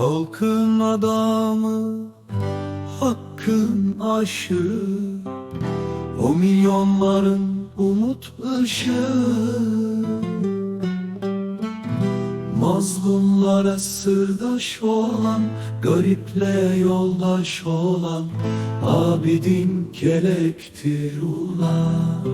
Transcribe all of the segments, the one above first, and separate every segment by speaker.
Speaker 1: Halkın adamı, hakkın aşığı O milyonların umut ışığı. Mazlumlara sırdaş olan Gariple yoldaş olan Abidin kelektir ulan.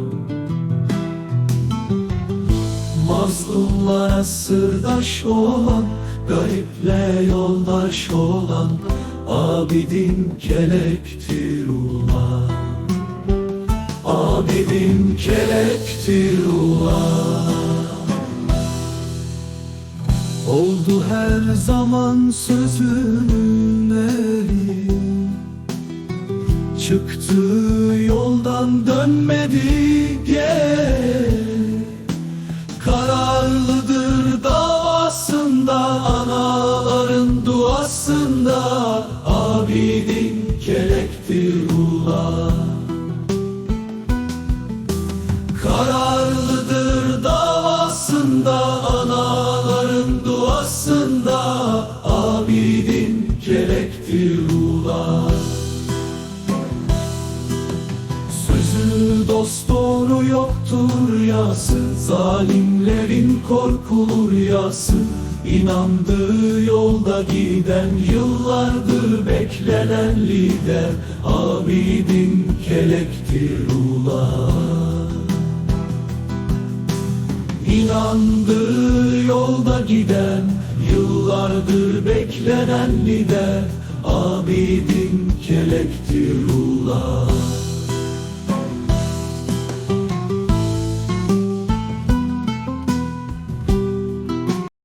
Speaker 1: Mazlumlara sırdaş olan Gariple yoldaş olan Abidin kelektir ulan. Abidin kelektir ulan. Oldu her zaman sözünün eri Çıktı duasında Abidin kelektir ula Kararlıdır davasında Anaların duasında Abidin kelektir ula Sözü dost doğru yoktur yası Zalimlerin korkulur yası İnandığı yolda giden Yıllardır beklenen lider. Abidin kelektir ulan İnandığı yolda giden Yıllardır beklenen lider. Abidin kelektir ulan